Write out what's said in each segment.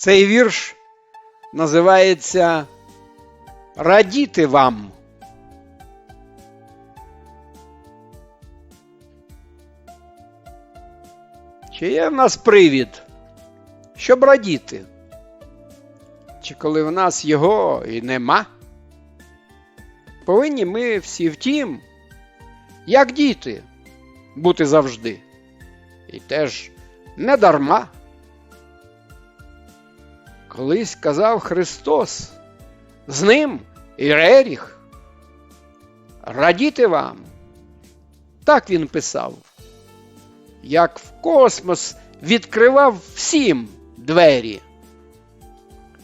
Цей вірш називається Радіти вам. Чи є в нас привід, щоб радіти? Чи коли в нас його і нема? Повинні ми всі втім, як діти, бути завжди. І теж не дарма. Колись казав Христос, з ним і Реріх. Радіти вам. Так він писав, як в космос відкривав всім двері.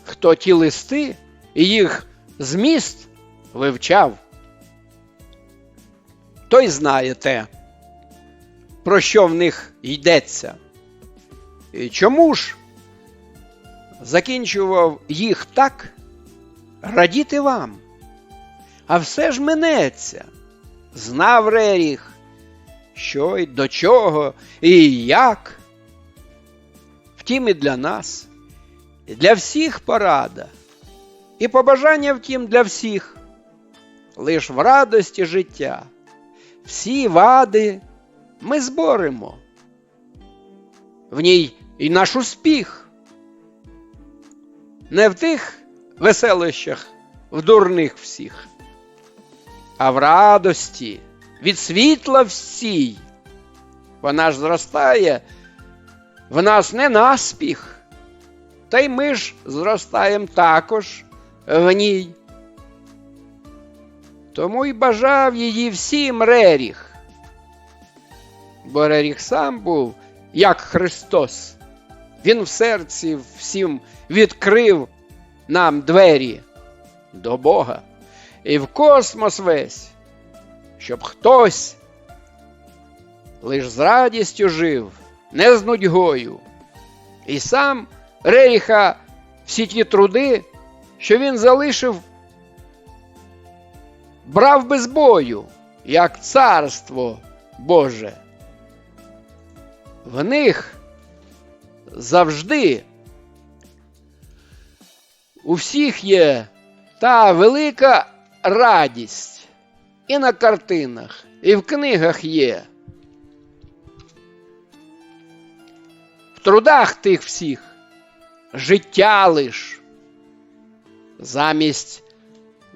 Хто ті листи і їх зміст вивчав, той знає те, про що в них йдеться. І чому ж закінчував їх так, радіти вам, а все ж минеться, знав Реріх, що й до чого, і як. Втім, і для нас, і для всіх порада, і побажання, втім, для всіх, лиш в радості життя, всі вади ми зборемо. В ній і наш успіх. Не в тих веселищах, в дурних всіх, а в радості від світла всій. Вона ж зростає в нас не наспіх, та й ми ж зростаємо також в ній. Тому й бажав її всім Реріх. Бо Реріх сам був, як Христос. Він в серці всім відкрив нам двері до Бога і в космос весь, щоб хтось лиш з радістю жив, не з нудьгою. І сам Реріха всі ті труди, що він залишив, брав без бою, як царство Боже. В них завжди у всіх є та велика радість і на картинах, і в книгах є. В трудах тих всіх життя лиш, замість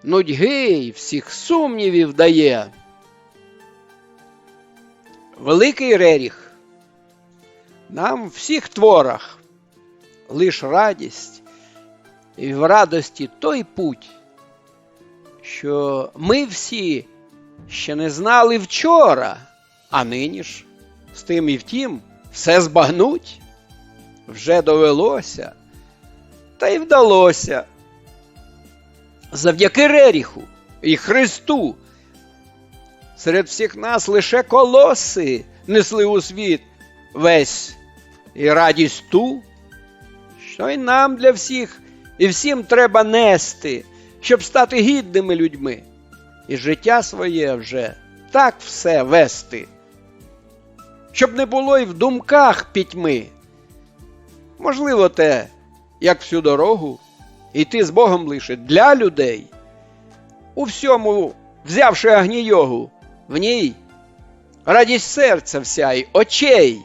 нудьги й всіх сумнівів дає. Великий Реріх нам в всіх творах лиш радість і в радості той путь, що ми всі ще не знали вчора, а нині ж з тим і втім все збагнуть вже довелося, та й вдалося. Завдяки Реріху і Христу. Серед всіх нас лише колоси несли у світ весь і радість ту, що й нам для всіх і всім треба нести, щоб стати гідними людьми, і життя своє вже так все вести, щоб не було й в думках пітьми. Можливо, те, як всю дорогу, йти з Богом лише для людей, у всьому взявши агнійогу, в ній радість серця вся й очей,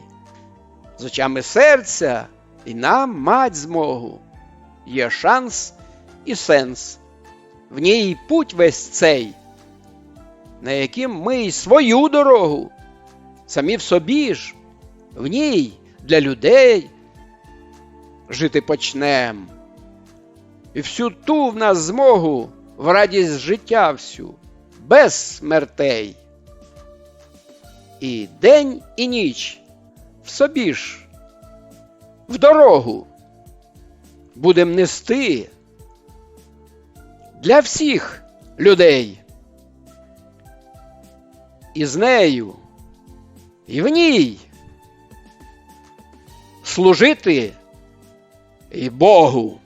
з очами серця і нам мать змогу, є шанс і сенс, в ній путь весь цей, на яким ми й свою дорогу, самі в собі ж, в ній для людей жити почнем. І всю ту в нас змогу в радість життя всю, без смертей. І день і ніч в собі ж, в дорогу будем нести для всіх людей. І з нею, і в ній служити і Богу.